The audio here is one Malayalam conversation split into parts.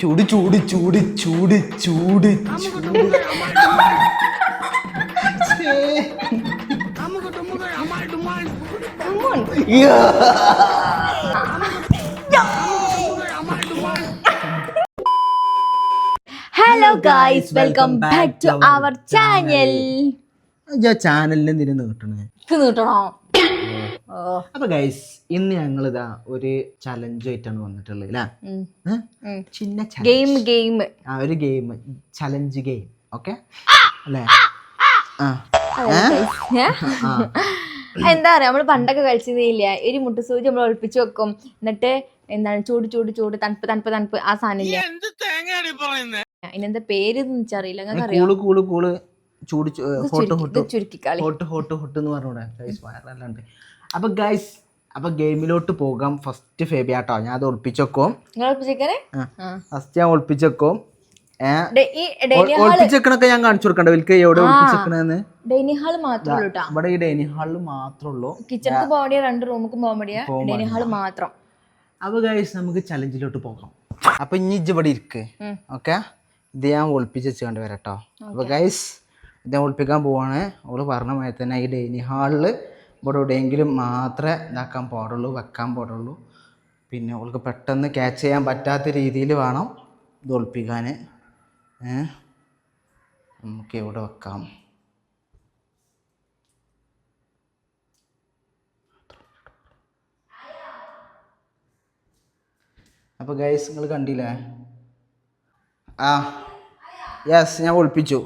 ചൂട് ചൂട് ചൂട് ചൂട് ചൂട്. Hello guys welcome back to our channel ചാനലിൽ നിന്ന് കിട്ടണേ നീട്ടണോ? ഓ അപ്പൊ ഗൈസ് ഇന്ന് ഞങ്ങൾ ഇതാ ഒരു ചലഞ്ച് ആയിട്ടാണ് വന്നിട്ടുള്ളത് അല്ലേ ചിന്ന. ഗെയിം ഗെയിം ആ ഒരു ഗെയിം ചലഞ്ച് ഗെയിം ഓക്കെ അല്ലേ ആ. എന്താ പറയാ നമ്മൾ പണ്ടൊക്കെ കളിച്ചതേയില്ല ഒരു മുട്ടുസൂചി നമ്മൾ ഒളിപ്പിച്ചു വെക്കും. എന്നിട്ട് എന്താണ് ചൂട് ചൂട് ചൂട് തണുപ്പ് തണുപ്പ് തണുപ്പ് ആ സാധനം ഇല്ല? അതിനെന്താ പേര് അറിയില്ല ചൂട് ചുരുക്കിക്കളി ഹോട്ട് ഹോട്ട്. ഹോട്ട് എന്ന് പറഞ്ഞൂടെ ഗൈസ് വയറല്ലാണ്ട് അപ്പൊ ഗൈസ് അപ്പൊ ഗെയിമിലോട്ട് പോകാം. ഫസ്റ്റ് ഫേബിയാട്ടോ ഞാൻ അത് ഒളിപ്പിച്ചേക്കും ഫസ്റ്റ് ഞാൻ ഒളിപ്പിച്ചേക്കും ഒളിപ്പിച്ചേക്കണൊക്കെ ഞാൻ കാണിച്ചു കൊടുക്കണ്ട. വിൽക്ക് എവിടെ ഒളിപ്പിച്ചേക്കണെന്ന് ഡൈനിങ് ഹാൾ മാത്രമേ ഇവിടെ ഈ ഡൈനിങ് ഹാളിൽ മാത്രമേ ഉള്ളൂ കിച്ചണിക്ക് പോകാൻ രണ്ട് റൂമുക്കും പോകാൻ ഡൈനിങ് ഹാൾ മാത്രം. അപ്പൊ ഗൈസ് നമുക്ക് ചലഞ്ചിലോട്ട് പോകാം. അപ്പൊ ഇനി ഇവിടെ ഇരിക്ക്. ഓക്കെ ഇത് ഞാൻ ഒളിപ്പിച്ച് വെച്ച് കണ്ടു വരാട്ടോ അപ്പൊ ഗൈസ് ഇത് ഞാൻ ഒളിപ്പിക്കാൻ പോവാണ്. അവൾ പറഞ്ഞ മാതിരി തന്നെ ഈ ഡൈനിങ് ഹാളിൽ ഇവിടെ എവിടെയെങ്കിലും മാത്രമേ ഇതാക്കാൻ പാടുള്ളൂ വെക്കാൻ പാടുള്ളൂ. പിന്നെ അവൾക്ക് പെട്ടെന്ന് ക്യാച്ച് ചെയ്യാൻ പറ്റാത്ത രീതിയിൽ വേണം ഇത് ഒളിപ്പിക്കാൻ നമുക്ക് എവിടെ വെക്കാം. അപ്പോൾ ഗൈസ് നിങ്ങൾ കണ്ടില്ലേ? ആ യെസ് ഞാൻ ഒളിപ്പിച്ചു.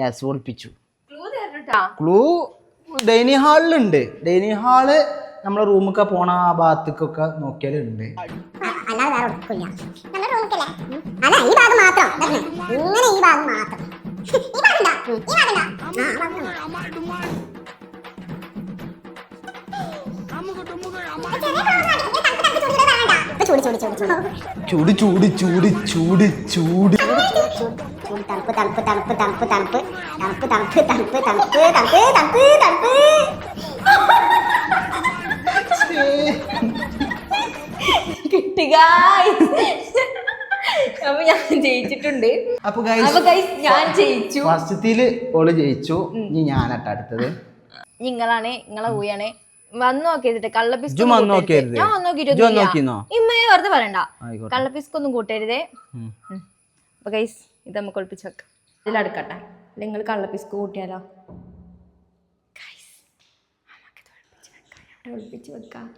യെസ് ഒളിപ്പിച്ചു. ക്ലൂ ഡൈനിങ് ഹാളിലുണ്ട്. ഡൈനിങ് ഹാൾ നമ്മളെ റൂമൊക്കെ പോണ ആ ഭാഗത്തേക്കൊക്കെ നോക്കിയാലുണ്ട്. ചൂട്. ചൂട് ചൂട് ചൂട് ചൂട് ചൂട്. തണുപ്പ് തണുപ്പ് തണുപ്പ് തണുപ്പ് തണുപ്പ്. തണുപ്പ് തണുപ്പ് തണുപ്പ് തണുപ്പ് തണുപ്പ് തണുപ്പ് തണുപ്പ്. കിട്ടി ഗായ്സ് അപ്പൊ ഞാൻ ജയിച്ചിട്ടുണ്ട്. അപ്പൊ ഗൈസ് ഞാൻ ജയിച്ചു. ഫസ്റ്റത്തിൽ ഓൾ ജയിച്ചു. ഇനി ഞാനട്ട അടുത്തത്. നിങ്ങളാണ് നിങ്ങളെ ഊയാണ്. വന്നു നോക്കിയിട്ട് കള്ളപ്പിസ്ക് ഞാൻ വന്നു നോക്കിയിരുന്നോ? ഇമ്മയെ വെറുതെ പറയണ്ട. കള്ളപ്പിസ്ക് ഒന്നും കൂട്ടരുതേ. ഉം. ഉം. അപ്പൊ ഗൈസ് ഇത് നമുക്ക് ഒളിപ്പിച്ച് വെക്കാം. ഇതിലടുക്കട്ടെ നിങ്ങൾ കള്ളപ്പിസ്ക് കൂട്ടിയാലോ? ഗൈസ് നമുക്കിത് ഒളിപ്പിച്ച് വെക്കാം. എവിടെ ഒളിപ്പിച്ച് വെക്കാം.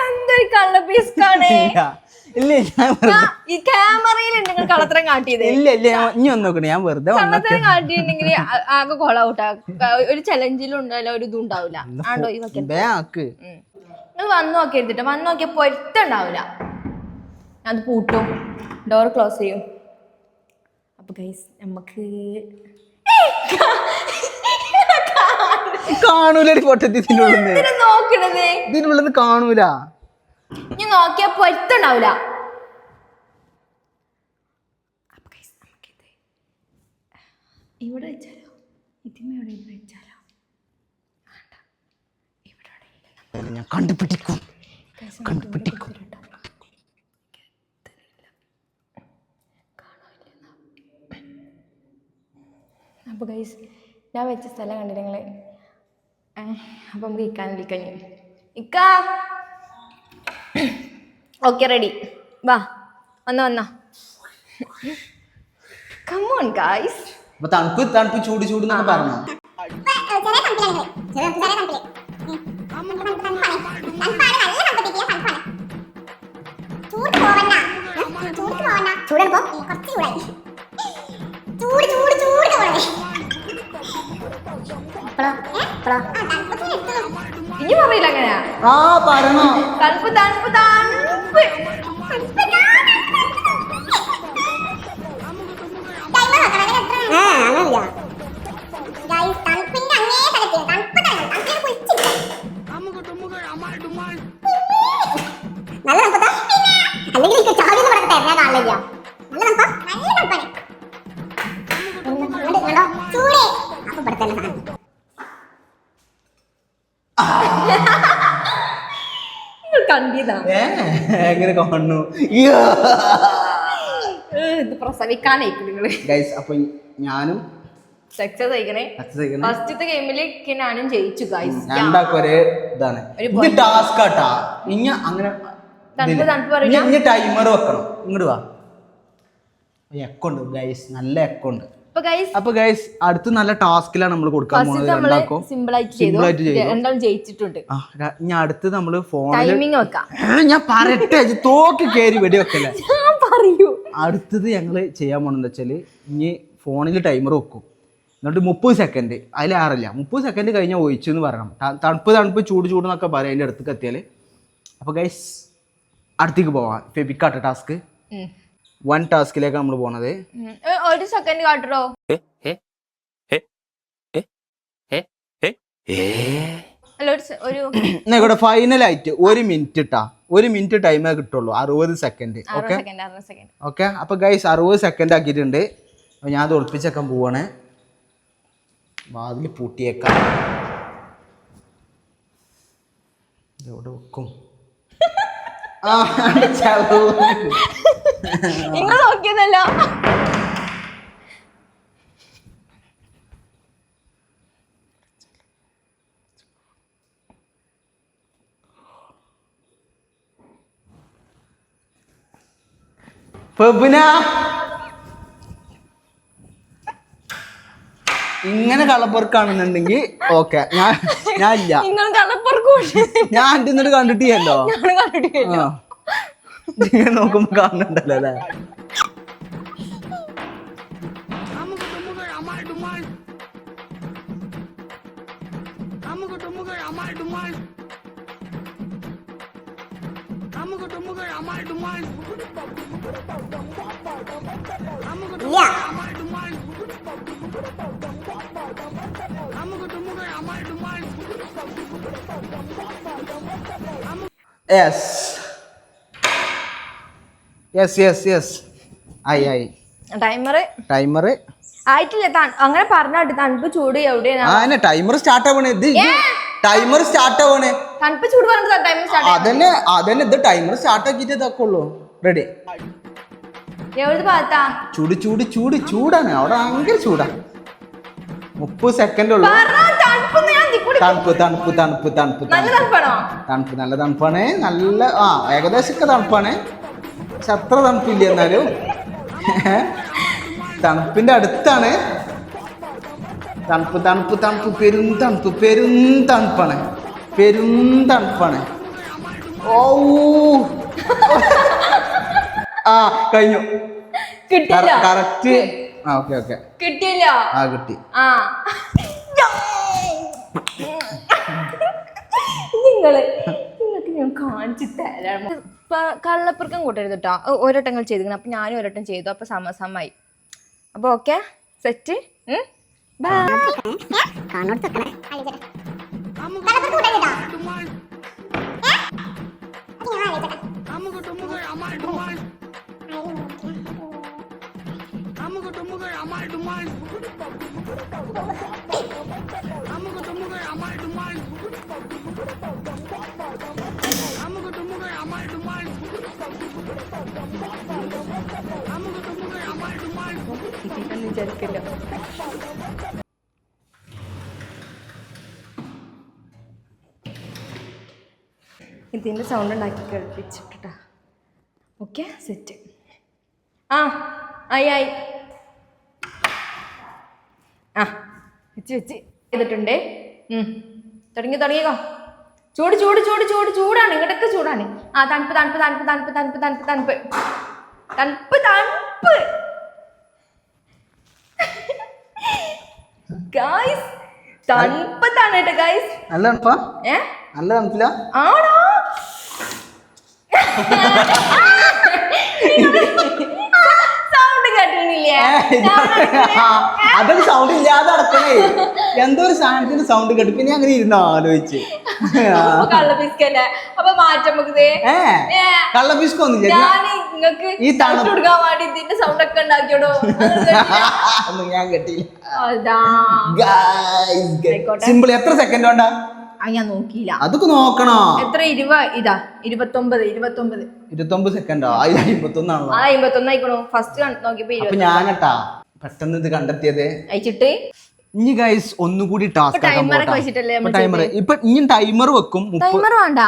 എന്തൊരു കള്ളപ്പിസ്കാണ് ഇല്ല. ഈ ക്യാമറയിൽ നിങ്ങൾ കള്ളത്തരം കാട്ടിയത്. ഇല്ല ഇല്ല ഞാൻ- ഇനി ഒന്ന് നോക്കണേ ഞാൻ വെറുതെ വന്ന കള്ളത്തരം കാട്ടിയിട്ടുണ്ടെങ്കിൽ ആകെ ഒരു ചലഞ്ചിലും ഉണ്ടാവില്ല ഒരു ഇതും ഉണ്ടാവില്ല. ആണ്ടോ ഈ നിങ്ങൾ വന്നു നോക്കിയത് കേട്ടോ വന്ന് നോക്കിയാൽ പൊരുത്തുണ്ടാവില്ല അത് പൂട്ടും. ഡോർ ക്ലോസ് ചെയ്യും. അപ്പൊ ഗൈസ് നമുക്ക് കാണൂല. നോക്കിയാ ഇവിടെ വെച്ചാലോ? ഇതിമ്മ എവിടെ വെച്ചാൽ ഞാൻ കണ്ടുപിടിക്കും. Guys, കണ്ടുപിടിക്കും. അപ്പോൾ ഗൈസ് ഞാൻ വെച്ച സ്ഥലം കണ്ടില്ല നിങ്ങൾ അപ്പം നമുക്ക് ഇക്കാൻ വിളിക്കാൻ ഇക്ക! ഓക്കെ റെഡി വാ വന്നോ വന്നോ. കമോൺ ഗൈസ് തണുപ്പ് തണുപ്പ് ചൂട് ചൂട് പറഞ്ഞു? ചൂടാണ് പോ. കുറച്ച് ചൂടായി. ചൂട് ചൂട് ചൂട് പോകണേ ഇനി പറയില്ല അങ്ങനെയാ. ആ പറഞ്ഞോ തണുപ്പ് തണുപ്പ് തണുപ്പ്. എങ്ങനെ കാണുന്നു. ഇത് പ്രസവിക്കാനായിരിക്കും നിങ്ങൾ. ഗൈസ് അപ്പൊ ഞാനും സക്സസ് ആയിക്കണേ അച്ഛൻ ഫസ്റ്റത്തെ ഗെയിമിൽ ഞാനും ജയിച്ചു ഗൈസ് രണ്ടാക്കും ഒരേ ഇതാണ്. ഒരു ഇത് ടാസ്ക് ആട്ടാ. ഇനി അങ്ങനെ തണുപ്പ് തണുപ്പ് ഇനി ടൈമർ വെക്കണം. ഇങ്ങോട്ട് വാ. എക്കുണ്ട് ഗൈസ് നല്ല എക്കുണ്ട് അപ്പൊ ഗൈസ് അടുത്ത നല്ല ടാസ്കിലാണ് നമ്മൾ കൊടുക്കാൻ പോകുന്നത് രണ്ടാക്കും സിമ്പിൾ ആയിട്ട് ചെയ്തു. ചെയ്തു. ജയിച്ചിട്ടുണ്ട്. ഇനി അടുത്ത് ടൈമിങ് വെക്കാം. ഞാൻ പറയട്ടെ തോക്ക് കയറി വെടി വെക്കല്ലേ പറയൂ. അടുത്തത് ഞങ്ങൾ ചെയ്യാൻ പോണെന്ന് വെച്ചാൽ ഇനി ഫോണിൽ ടൈമർ വെക്കും. എന്നിട്ട് മുപ്പത് സെക്കൻഡ് അതിൽ ആറില്ല. മുപ്പത് സെക്കൻഡ് കഴിഞ്ഞാൽ ഒഴിച്ചു എന്ന് പറയണം തണുപ്പ് തണുപ്പ് ചൂട് ചൂട് എന്നൊക്കെ പറയാം അതിന്റെ അടുത്തേക്ക് എത്തിയാൽ അപ്പോൾ ഗൈസ് അടുത്തേക്ക് പോവാം. ഫെബിക്കാട്ട ടാസ്ക്. വൺ ടാസ്കിലേക്ക് നമ്മൾ പോണത്. ഒരു സെക്കൻഡ് കാട്ടോ ഇവിടെ ഫൈനൽ ആയിട്ട് ഒരു മിനിറ്റ് ഇട്ടാ ഒരു മിനിറ്റ് ടൈമേ കിട്ടുള്ളൂ. അറുപത് സെക്കൻഡ് ഓക്കെ സെക്കൻഡ് അറുപത് സെക്കൻഡ് ഓക്കെ അപ്പൊ ഗൈസ് അറുപത് സെക്കൻഡ് ആക്കിയിട്ടുണ്ട്. അപ്പൊ ഞാൻ അത് ഒളിപ്പിച്ചേക്കാൻ പോവാണ്. വാതിൽ പൂട്ടിയേക്കാം. എവിടെ വെക്കും. നിങ്ങൾ നോക്കിയതല്ലോ. ഫെബിന ഇങ്ങനെ കളപ്പുറക്കാണെന്നുണ്ടെങ്കിൽ ഓക്കെ. ഞാൻ ഞാൻ ഇല്ല. ഞാൻ അന്റെ എന്നിട്ട് കണ്ടിട്ടില്ലല്ലോ. ഇങ്ങനെ നോക്കുമ്പോ കാണുന്നുണ്ടല്ലോ അല്ലേ? Come on, come on, come on, come on. Yes yes yes yes ആയി ആയി. ടൈമർ ടൈമർ ആയിട്ടില്ല അങ്ങനെ പറഞ്ഞാട്ട് തണുപ്പ് ചൂട് എവിടെയാണ്? ടൈമർ സ്റ്റാർട്ട് ആവണേ ഇത് ടൈമർ സ്റ്റാർട്ട് ആവണേ തണുപ്പ് ചൂട് പറഞ്ഞിട്ട് ടൈമർ സ്റ്റാർട്ട് അതന്നെ അതന്നെ ഇത് ടൈമർ സ്റ്റാർട്ട് ആക്കിയിട്ട് ഇതൊക്കെ ഉള്ളൂ റെഡി എവിടെ ഭാഗത്താ ചൂട് ചൂട് ചൂട് ചൂടാണ്. അവിടെ ഭയങ്കര ചൂടാ. മുപ്പത് സെക്കൻഡ് ഉള്ളു. തണുപ്പ് തണുപ്പ് തണുപ്പ് തണുപ്പ് തണുപ്പ് നല്ല തണുപ്പ്. നല്ല തണുപ്പാണ്. നല്ല ആ ഏകദേശമൊക്കെ തണുപ്പാണ്. പക്ഷെ അത്ര തണുപ്പില്ല എന്നാലും. തണുപ്പിന്റെ അടുത്താണ്. തണുപ്പ് തണുപ്പ് തണുപ്പ് പെരും തണുപ്പ് പെരും തണുപ്പാണ്. പെരും തണുപ്പാണ്. ഓ ആ കഴിഞ്ഞു. കറക്റ്റ്. ആ ഓക്കെ ഓക്കെ. കിട്ടിയില്ല. ആ കിട്ടി. ആ. നിങ്ങൾ നിങ്ങൾക്ക് ഞാൻ കാണിച്ചു തരാം. ഇപ്പൊ കള്ളപ്പുറക്കം കൂട്ടരുത് കേട്ടോ ഒരട്ടങ്ങൾ ചെയ്തിരിക്കണം അപ്പൊ ഞാനും ഒരട്ടം ചെയ്തു. അപ്പൊ സമസമായി. അപ്പൊ ഓക്കെ? സെറ്റ്? ബൈ കാണോട് വിചാരിക്കല്ലോ ഇതിന്റെ സൗണ്ട് ഉണ്ടാക്കി കേൾപ്പിച്ചിട്ടാ ഓക്കെ സെറ്റ് ആ ആയി ആയി. ആ വെച്ച് വെച്ച് ചെയ്തിട്ടുണ്ടേ. തുടങ്ങി തുടങ്ങിക്കോ. ചൂട് ചൂട് ചൂട് ചൂട് ചൂടാണ്. ഇങ്ങോട്ടൊക്കെ ചൂടാണ്. ആ തണുപ്പ് തണുപ്പ് തണുപ്പ് തണുപ്പ് തണുപ്പ് തണുപ്പ് തണുപ്പ്. തണുപ്പ് തണുപ്പ് ഗായ്സ് തണുപ്പത്താണ് കേട്ടോ ഗൈസ് നല്ല തണുപ്പാ? ഏ? നല്ല തണുപ്പില്ല ആണോ? അതൊരു സൗണ്ട് ഇല്ലാതെ നടക്കണേ. എന്തോ ഒരു സാധനത്തിന്റെ സൗണ്ട് കേട്ടു. പിന്നെ അങ്ങനെ ഇരുന്ന് ആലോചിച്ച്. കള്ള ഞാൻ നിങ്ങൾക്ക് ഈ തണു- തണുപ്പ് കൊടുക്കാൻ വേണ്ടി ഇതിന്റെ സൗണ്ട് ഒക്കെ ഉണ്ടാക്കിയോടോ? ഒന്നും ഞാൻ ആയിക്കോട്ടെ. സിമ്പിൾ എത്ര സെക്കൻഡ് കൊണ്ടാ ആ ഞാൻ നോക്കിയില്ല. അതൊക്കെ നോക്കണോ? എത്ര? ഇരുപ ഇതാ ഇരുപത്തൊമ്പത് ഇരുപത്തൊമ്പത്. ഇരുപത്തൊമ്പത് സെക്കൻഡോ അതിൽ അമ്പത്തൊന്നാണല്ലോ ആ അമ്പത്തൊന്ന് ആയിക്കണോ. ഫസ്റ്റ് നോക്കിയപ്പോ അപ്പൊ ഇരുപത് ഞാനട്ടാ പെട്ടെന്ന് ഇത് കണ്ടെത്തിയത്. അയച്ചിട്ട്? ഇനി ഗൈസ് ഒന്നുകൂടി ടാസ്ക് ഒക്കെ വെച്ചിട്ടല്ലേ നമ്മൾ ടൈമർ ഇപ്പൊ ഇനി ടൈമർ വെക്കും. മുപ്പ- ടൈമർ വേണ്ട.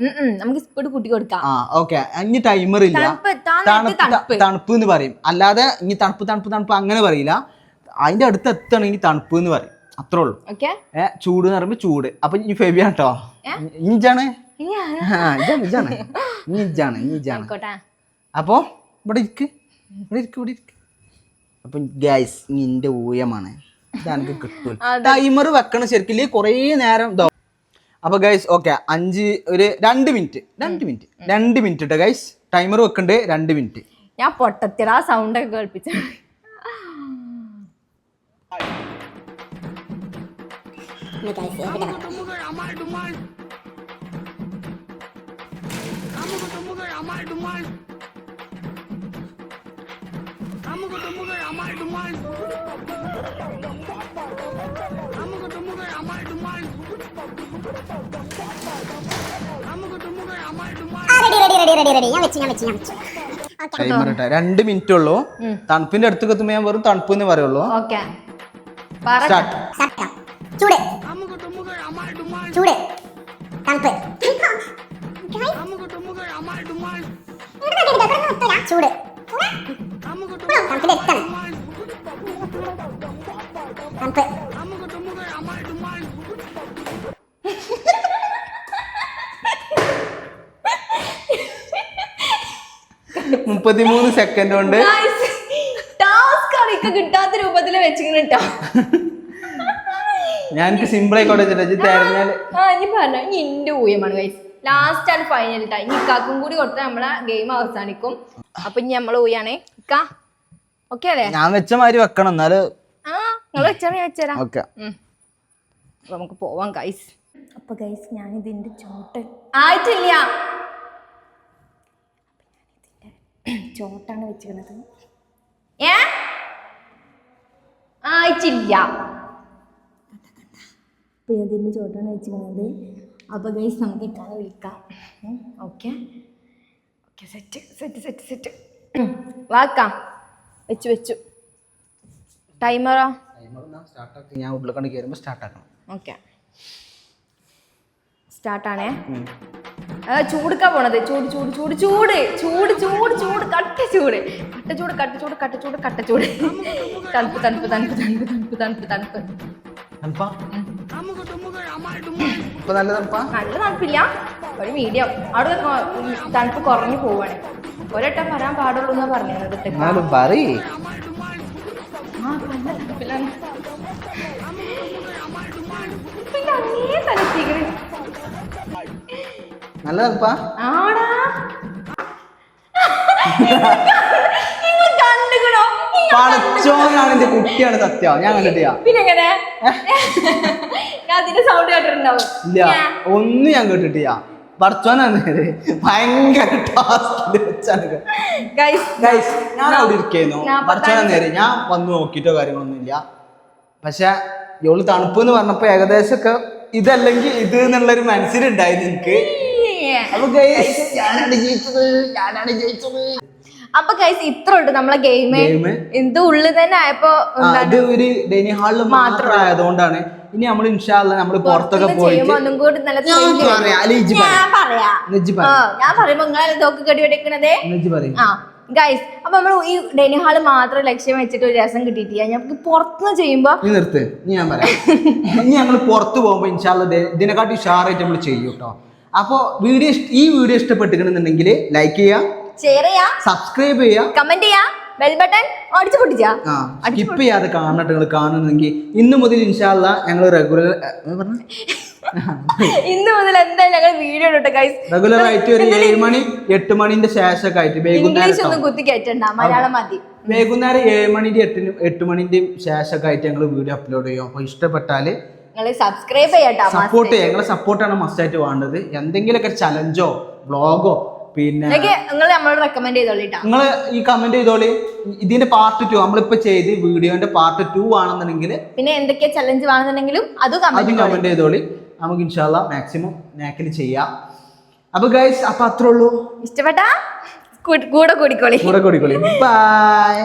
ഉം ഉം. നമുക്ക് സ്പീഡ് കൂട്ടി കൊടുക്കാം. ആ ഓക്കെ ഇനി ടൈമർ ഇല്ല. തണുപ്പ് താൻ നേരത്തെ തണുപ്പ് തണുപ്പ്. തണുപ്പ് എന്ന് പറയും. അല്ലാതെ ഇനി തണുപ്പ് തണുപ്പ് തണുപ്പ് അങ്ങനെ പറയില്ല. അതിന്റെ അടുത്ത് എത്തണമെങ്കിൽ തണുപ്പ് എന്ന് പറയും. അത്രേ ഉള്ളൂ. ഓക്കെ ഏ ചൂട് എന്ന് പറയുമ്പോ ചൂട്. അപ്പൊ ഇനി ഫെബിയാണ് കേട്ടോ ഇഞ്ചാണ് ഇഞ്ചാണ് ഇഞ്ചാണ് അപ്പോ ഇവിടെ ഇരിക്ക്. ഇവിടെ ഇരിക്ക് ഇവിടെ ഇരിക്ക്. അപ്പൊ ഗ്യാസ് നിന്റെ ഊയമാണ് ഇതാനക്ക് കിട്ടും ടൈമർ വെക്കണം ശരിക്കും കുറേ നേരം ഇതാവും. അപ്പൊ ഗൈസ് ഓക്കെ അഞ്ച് ഒരു രണ്ട് മിനിറ്റ് രണ്ട് മിനിറ്റ് രണ്ട് മിനിറ്റ് കേട്ടോ ഗൈസ് ടൈമർ വെക്കണ്ടേ രണ്ട് മിനിറ്റ് ഞാൻ പൊട്ടത്തിറ ആ സൗണ്ട് ഒക്കെ കേൾപ്പിച്ച ഞാൻ വെച്ചു ഓക്കെ ടൈമർ ഇട്ടാ രണ്ട് മിനിറ്റ് ഉള്ളൂ. തണുപ്പിന്റെ അടുത്തേക്ക് എത്തുമ്പോൾ ഞാൻ വെറും തണുപ്പ് എന്ന് പറയുള്ളൂ. സ്റ്റാർട്ട് ചൂട്. തണുപ്പ്. ചൂട്. തണുപ്പിന്റെ എത്താണ് തണുപ്പ്. മുപ്പത്തിമൂന്ന് സെക്കൻഡ് കൊണ്ട് ടാസ്ക് കിട്ടാത്ത രൂപത്തിൽ വെച്ചിങ്ങനെ കേട്ടോ ഞാൻ സിമ്പിൾ ആയിക്കോട്ടെ ചേട്ടാ. ആ ഇനി പറഞ്ഞ. ഇനി എന്റെ ഊയമാണ് ഗൈസ് ലാസ്റ്റ് ആണ് ഫൈനൽ ടൈം ഇക്കാക്കും കൂടി കൊടുത്ത നമ്മളെ ഗെയിം അവസാനിക്കും. അപ്പൊ ഇനി നമ്മളെ ഊയാണേ ഇക്ക ഓക്കെ അല്ലേ? ഞാൻ വെച്ച മാതിരി വെക്കണം. എന്നാൽ ആ നിങ്ങൾ വെച്ചാൽ വെച്ചരാ. ഓക്കെ നമുക്ക് പോവാം ഗൈസ് അപ്പൊ ഗൈസ് ഞാൻ ഇതിന്റെ ചോട്ട്. ആയിട്ടില്ല. ചോട്ടാണ് വെച്ചിരുന്നത് ഏ? ആയിട്ടില്ല. അപ്പോൾ ഇതിന്റെ ചോട്ടാണ് വെച്ചിരിക്കുന്നത്. അപ്പോൾ ഗൈസ് നമുക്ക് ഇക്കാതെ വിളിക്കാം. Okay okay set set set set വാക്കാം. വെച്ചു വെച്ചു. ടൈമറോ ഞാൻ ഉള്ളിലേക്കാണ് സ്റ്റാർട്ട് ആക്കണം. ഓക്കെ സ്റ്റാർട്ടാണേ ചൂടുക്കാ പോണത്. ചൂട് ചൂട് ചൂട് ചൂട്. ചൂട് ചൂട് ചൂട്. കട്ട ചൂട്. കട്ട ചൂട് കട്ട ചൂട് കട്ട ചൂട് കട്ട ചൂട്. തണുപ്പ് തണുപ്പ് തണുപ്പ് തണുപ്പ് തണുപ്പ് തണുപ്പ്. തണുപ്പ്? ഇപ്പൊ നല്ല തണുപ്പാ? നല്ല തണുപ്പില്ല. ഒരു മീഡിയം അവിടെ തണുപ്പ് കുറഞ്ഞു പോവാണ്. ഒരട്ടം വരാൻ പാടുള്ളൂ എന്നാ പറഞ്ഞത് പറയേ. നല്ല തണുപ്പാ? ആടാ. പടച്ചോനാണ് എന്റെ കുട്ടിയാണ് സത്യം. ഞാൻ കണ്ടിട്ടില്ല. അതിന്റെ സൗണ്ട് കേട്ടിട്ടുണ്ടാവും. ഇല്ല. ഒന്നും ഞാൻ കേട്ടിട്ടില്ല. പടച്ചോനാണ്. ഭയങ്കര ഞാൻ അവിടെ ഇരിക്കുന്നു പടച്ചോനാ നേരെ ഞാൻ വന്ന് നോക്കിയിട്ടോ കാര്യങ്ങളൊന്നുമില്ല. പക്ഷെ ഇവൾ തണുപ്പ് എന്ന് പറഞ്ഞപ്പോ ഏകദേശമൊക്കെ ഇതല്ലെങ്കിൽ ഇത് എന്നുള്ളൊരു മനസ്സിലുണ്ടായിരുന്നു എനിക്ക് അപ്പൊ ഞാനാണ് ജയിച്ചത്. ഞാനാണ് ജയിച്ചത്. അപ്പൊ കൈസ് ഇത്ര ഉണ്ട് നമ്മളെ ഗെയിം എന്ത് ഇത് ഉള്ളിൽ തന്നെ ആയപ്പോ ഇത് ഒരു ഡൈനിങ് ഹാളിൽ മാത്രം ആയതുകൊണ്ടാണ്. ഇനി നമ്മൾ ഇൻഷാല്ല നമ്മൾ പുറത്തൊക്കെ പോയി ഞാൻ പറയുമ്പോ നിങ്ങളെ തോക്ക് കടി വെടിക്കണതേ ആ ഗൈസ് അപ്പൊ നമ്മൾ ഈ ഡൈനിങ് ഹാൾ മാത്രം ലക്ഷ്യം വെച്ചിട്ട് ഒരു രസം കിട്ടിയിട്ടില്ല. ഞങ്ങൾക്ക് പുറത്തുനിന്ന് ചെയ്യുമ്പോ നീ നിർത്ത്. ഞാൻ പറയാം. ഇനി ഞങ്ങൾ പുറത്ത് പോകുമ്പോ ഇൻഷാല്ല ഇതിനെക്കാട്ടി ഷാറായിട്ട് നമ്മൾ ചെയ്യൂട്ടോ കേട്ടോ അപ്പോൾ വീഡിയോ ഈ വീഡിയോ ഇഷ്ടപ്പെട്ടിട്ടുണ്ടെന്നുണ്ടെങ്കിൽ ലൈക്ക് ചെയ്യുക ഷെയർ ചെയ്യാ. സബ്സ്ക്രൈബ് ചെയ്യാ. കമന്റ് ചെയ്യാ. ബെൽ ബട്ടൺ അടിച്ചു പൊട്ടിച്ചാ. സ്കിപ്പ് ചെയ്യാതെ കാണട്ടെ നിങ്ങൾ കാണുന്നെങ്കിൽ ഇന്ന് മുതൽ ഇൻഷാല്ല ഞങ്ങൾ റെഗുലർ ഇന്ന് മുതൽ എന്തായാലും ഞങ്ങൾ വീഡിയോ ഇട്ടോ ഗൈസ് റെഗുലർ ആയിട്ട് ഒരു ഏഴ് മണി എട്ട് മണിന്റെ ശേഷമൊക്കെ ആയിട്ട് ഇംഗ്ലീഷ് ഒന്നും കുത്തി കയറ്റണ്ട മലയാളം മതി. വൈകുന്നേരം ഏഴ് മണിന്റെ എട്ടിന് എട്ട് മണിന്റെയും ശേഷമൊക്കെ ആയിട്ട് ഞങ്ങൾ വീഡിയോ അപ്ലോഡ് ചെയ്യും. അപ്പോൾ ഇഷ്ടപ്പെട്ടാൽ സബ്സ്ക്രൈബ് ചെയ്യട്ടോ സപ്പോർട്ട് ഞങ്ങളെ സപ്പോർട്ടാണ് മസ്റ്റായിട്ട് വേണ്ടത്. എന്തെങ്കിലുമൊക്കെ ചലഞ്ചോ വ്ളോഗോ പിന്നെ നിങ്ങൾ ഈ കമന്റ് ചെയ്തോളി. ഇതിന്റെ പാർട്ട് ടു നമ്മളിപ്പോ ചെയ്ത് വീഡിയോന്റെ പാർട്ട് ടു ആണെന്നുണ്ടെങ്കിൽ പിന്നെ എന്തൊക്കെ ചലഞ്ച് വേണമെന്നുണ്ടെങ്കിലും അതും കമന്റ് ചെയ്തോളി. നമുക്ക് ഇൻഷാല്ല മാക്സിമം നാക്കിൽ ചെയ്യാം. അപ്പൊ ഗൈസ് അപ്പൊ അത്രേ ഉള്ളൂ. ഇഷ്ടപ്പെട്ടാ? കൂടെ കൂടിക്കോളി. കൂടെ കൂടിക്കോളി. ബൈ